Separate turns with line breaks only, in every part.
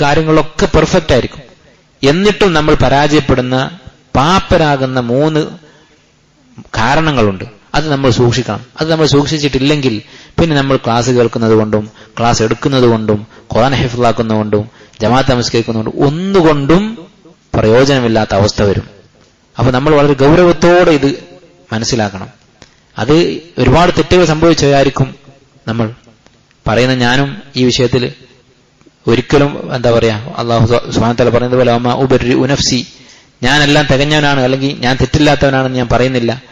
കാര്യങ്ങളിലൊക്കെ പെർഫെക്റ്റ് ആയിരിക്കും. എന്നിട്ടും നമ്മൾ പരാജയപ്പെടുന്ന പാപ്പരാകുന്ന മൂന്ന് കാരണങ്ങളുണ്ട്. അത് നമ്മൾ സൂക്ഷിക്കണം. അത് നമ്മൾ സൂക്ഷിച്ചിട്ടില്ലെങ്കിൽ പിന്നെ നമ്മൾ ക്ലാസ് കേൾക്കുന്നത് കൊണ്ടും ക്ലാസ് എടുക്കുന്നത് കൊണ്ടും ഖുറാൻ ഹിഫിലാക്കുന്നതുകൊണ്ടും ജമാഅത്ത് നമസ്കരിക്കുന്നതുകൊണ്ടും ഒന്നുകൊണ്ടും പ്രയോജനമില്ലാത്ത അവസ്ഥ വരും. അപ്പൊ നമ്മൾ വളരെ ഗൗരവത്തോടെ ഇത് മനസ്സിലാക്കണം. അത് ഒരുപാട് തെറ്റുകൾ സംഭവിച്ചതായിരിക്കും നമ്മൾ പറയുന്ന ഞാനും ഈ വിഷയത്തിൽ ഒരിക്കലും എന്താ പറയാ അള്ളാഹു സുഹാനത്തല പറയുന്നത് പോലെ അമ്മ ഉപരി ഉനഫ്സി ഞാനെല്ലാം തികഞ്ഞവനാണ് അല്ലെങ്കിൽ ഞാൻ തെറ്റില്ലാത്തവനാണെന്ന് ഞാൻ പറയുന്നില്ല.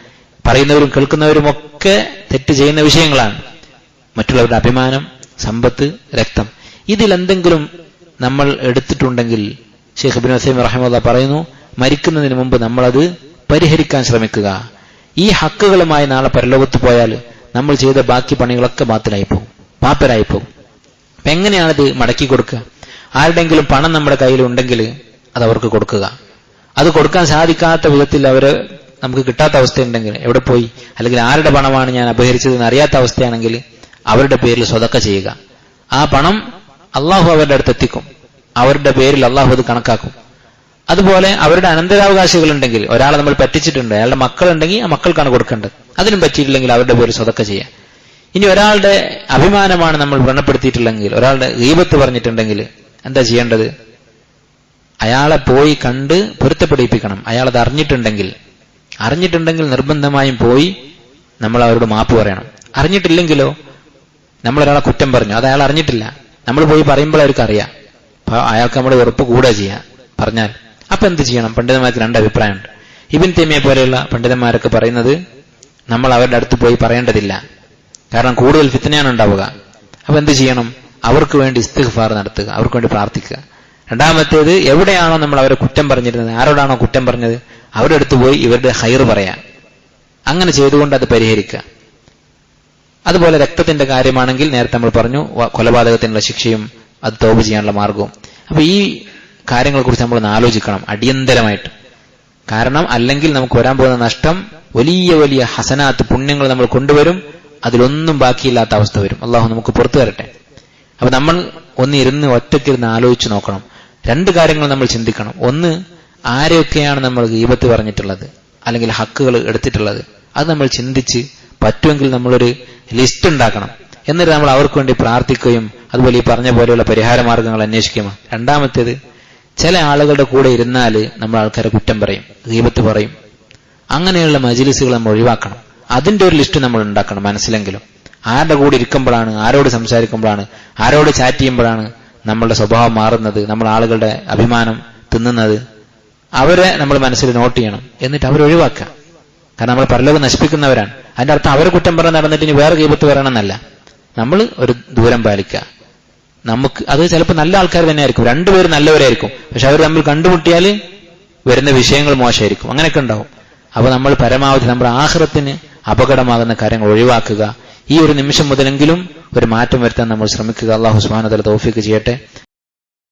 പറയുന്നവരും കേൾക്കുന്നവരും ഒക്കെ തെറ്റ് ചെയ്യുന്ന വിഷയങ്ങളാണ്. മറ്റുള്ളവരുടെ അഭിമാനം സമ്പത്ത് രക്തം. ഇതിലെന്തെങ്കിലും നമ്മൾ എടുത്തിട്ടുണ്ടെങ്കിൽ ഷെയ്ഖ് ബിൻ വസീം റഹമുല്ല പറയുന്നു മരിക്കുന്നതിന് മുമ്പ് നമ്മളത് പരിഹരിക്കാൻ ശ്രമിക്കുക. ഈ ഹക്കുകളുമായി നാളെ പരലോകത്ത് പോയാൽ നമ്മൾ ചെയ്ത ബാക്കി പണികളൊക്കെ ബാത്തിലായി പോകും പാപ്പരായി പോകും. എങ്ങനെയാണിത് മടക്കി കൊടുക്കുക? ആരുടെങ്കിലും പണം നമ്മുടെ കയ്യിൽ ഉണ്ടെങ്കിൽ അത് അവർക്ക് കൊടുക്കുക. അത് കൊടുക്കാൻ സാധിക്കാത്ത വിധത്തിൽ അവർ നമുക്ക് കിട്ടാത്ത അവസ്ഥയുണ്ടെങ്കിൽ എവിടെ പോയി? അല്ലെങ്കിൽ ആരുടെ പണമാണ് ഞാൻ അപഹരിച്ചതെന്ന് അറിയാത്ത അവസ്ഥയാണെങ്കിൽ അവരുടെ പേരിൽ സ്വതക്ക ചെയ്യുക. ആ പണം അള്ളാഹു അവരുടെ അടുത്ത് എത്തിക്കും. അവരുടെ പേരിൽ അള്ളാഹു അത് കണക്കാക്കും. അതുപോലെ അവരുടെ അനന്തരാവകാശികൾ ഉണ്ടെങ്കിൽ ഒരാളെ നമ്മൾ പറ്റിച്ചിട്ടുണ്ട്. അയാളുടെ മക്കളുണ്ടെങ്കിൽ ആ മക്കൾക്കാണ് കൊടുക്കേണ്ടത്. അതിനും പറ്റിയിട്ടില്ലെങ്കിൽ അവരുടെ പേരിൽ സ്വതക്ക ചെയ്യുക. ഇനി ഒരാളുടെ അഭിമാനമാണ് നമ്മൾ വ്രണപ്പെടുത്തിയിട്ടുണ്ടെങ്കിൽ ഒരാളുടെ ദീപത്ത് പറഞ്ഞിട്ടുണ്ടെങ്കിൽ എന്താ ചെയ്യേണ്ടത്? അയാളെ പോയി കണ്ട് പൊരുത്തപ്പെടിപ്പിക്കണം. അയാൾ അത് അറിഞ്ഞിട്ടുണ്ടെങ്കിൽ. അറിഞ്ഞിട്ടുണ്ടെങ്കിൽ നിർബന്ധമായും പോയി നമ്മൾ അവരോട് മാപ്പ് പറയണം. അറിഞ്ഞിട്ടില്ലെങ്കിലോ നമ്മൾ ഒരാളെ കുറ്റം പറഞ്ഞു. അത് അയാൾ അറിഞ്ഞിട്ടില്ല. നമ്മൾ പോയി പറയുമ്പോൾ അവർക്ക് അറിയാം. അപ്പൊ അയാൾക്ക് നമ്മുടെ ഉറപ്പ് കൂടെ ചെയ്യാം. പറഞ്ഞാൽ. അപ്പൊ എന്ത് ചെയ്യണം? പണ്ഡിതന്മാർക്ക് രണ്ട് അഭിപ്രായമുണ്ട്. ഇബിൻ തേമിയെ പോലെയുള്ള പണ്ഡിതന്മാരൊക്കെ പറയുന്നത് നമ്മൾ അവരുടെ അടുത്ത് പോയി പറയേണ്ടതില്ല. കാരണം കൂടുതൽ ഫിത്തനയാണ് ഉണ്ടാവുക. അപ്പൊ എന്ത് ചെയ്യണം? അവർക്ക് വേണ്ടി ഇസ്തിഗ്ഫാർ നടത്തുക. അവർക്ക് വേണ്ടി പ്രാർത്ഥിക്കുക. രണ്ടാമത്തേത് എവിടെയാണോ നമ്മൾ അവരെ കുറ്റം പറഞ്ഞിരുന്നത്? ആരോടാണോ കുറ്റം പറഞ്ഞത്? അവരുടെ അടുത്ത് പോയി ഇവരുടെ ഹൈർ പറയാം. അങ്ങനെ ചെയ്തുകൊണ്ട് അത് പരിഹരിക്കുക. അതുപോലെ രക്തത്തിന്റെ കാര്യമാണെങ്കിൽ നേരത്തെ നമ്മൾ പറഞ്ഞു കൊലപാതകത്തിനുള്ള ശിക്ഷയും അത് തോപ് ചെയ്യാനുള്ള മാർഗവും. അപ്പൊ ഈ കാര്യങ്ങളെ കുറിച്ച് നമ്മൾ ഒന്ന് ആലോചിക്കണം അടിയന്തരമായിട്ട്. കാരണം അല്ലെങ്കിൽ നമുക്ക് വരാൻ പോകുന്ന നഷ്ടം വലിയ വലിയ ഹസനാത്ത് പുണ്യങ്ങൾ നമ്മൾ കൊണ്ടുവരും. അതിലൊന്നും ബാക്കിയില്ലാത്ത അവസ്ഥ വരും. അള്ളാഹു നമുക്ക് പുറത്തു വരട്ടെ അപ്പൊ നമ്മൾ ഒന്ന് ഇരുന്ന് ഒറ്റയ്ക്കിരുന്ന് ആലോചിച്ച് നോക്കണം. രണ്ട് കാര്യങ്ങൾ നമ്മൾ ചിന്തിക്കണം. ഒന്ന് ആരെയൊക്കെയാണ് നമ്മൾ ഗീപത്ത് പറഞ്ഞിട്ടുള്ളത്? അല്ലെങ്കിൽ ഹക്കുകൾ എടുത്തിട്ടുള്ളത്? അത് നമ്മൾ ചിന്തിച്ച് പറ്റുമെങ്കിൽ നമ്മളൊരു ലിസ്റ്റ് ഉണ്ടാക്കണം. എന്നിട്ട് നമ്മൾ അവർക്ക് വേണ്ടി പ്രാർത്ഥിക്കുകയും അതുപോലെ ഈ പറഞ്ഞ പോലെയുള്ള പരിഹാര മാർഗങ്ങൾ അന്വേഷിക്കുകയും രണ്ടാമത്തേത് ചില ആളുകളുടെ കൂടെ ഇരുന്നാൽ നമ്മൾ ആൾക്കാരെ കുറ്റം പറയും ഗീപത്ത് പറയും. അങ്ങനെയുള്ള മജിലിസുകൾ നമ്മൾ ഒഴിവാക്കണം. അതിന്റെ ഒരു ലിസ്റ്റ് നമ്മൾ ഉണ്ടാക്കണം മനസ്സിലെങ്കിലും. ആരുടെ കൂടെ ഇരിക്കുമ്പോഴാണ് ആരോട് സംസാരിക്കുമ്പോഴാണ് ആരോട് ചാറ്റ് ചെയ്യുമ്പോഴാണ് നമ്മളുടെ സ്വഭാവം മാറുന്നത് നമ്മൾ ആളുകളുടെ അഭിമാനം തിന്നുന്നത്. അവരെ നമ്മൾ മനസ്സിൽ നോട്ട് ചെയ്യണം. എന്നിട്ട് അവരെ ഒഴിവാക്കുക. കാരണം നമ്മൾ പരലോകം നശിപ്പിക്കുന്നവരാണ്. അതിന്റെ അർത്ഥം അവരെ കുറ്റം പറഞ്ഞ് നടന്നിട്ട് ഇനി വേറെ കീപത്ത് വരണമെന്നല്ല. നമ്മൾ ഒരു ദൂരം പാലിക്കുക. നമുക്ക് അത് ചിലപ്പോൾ നല്ല ആൾക്കാർ തന്നെ ആയിരിക്കും രണ്ടുപേരും നല്ലവരായിരിക്കും. പക്ഷെ അവർ നമ്മൾ കണ്ടുമുട്ടിയാൽ വരുന്ന വിഷയങ്ങൾ മോശമായിരിക്കും. അങ്ങനെയൊക്കെ ഉണ്ടാവും. അപ്പൊ നമ്മൾ പരമാവധി നമ്മുടെ ആഹ്റത്തിന് അപകടമാകുന്ന കാര്യങ്ങൾ ഒഴിവാക്കുക. ഈ ഒരു നിമിഷം മുതലെങ്കിലും ഒരു മാറ്റം വരുത്താൻ നമ്മൾ ശ്രമിക്കുക. അള്ളാഹു സുബാനതല തോഫിക്ക് ചെയ്യട്ടെ.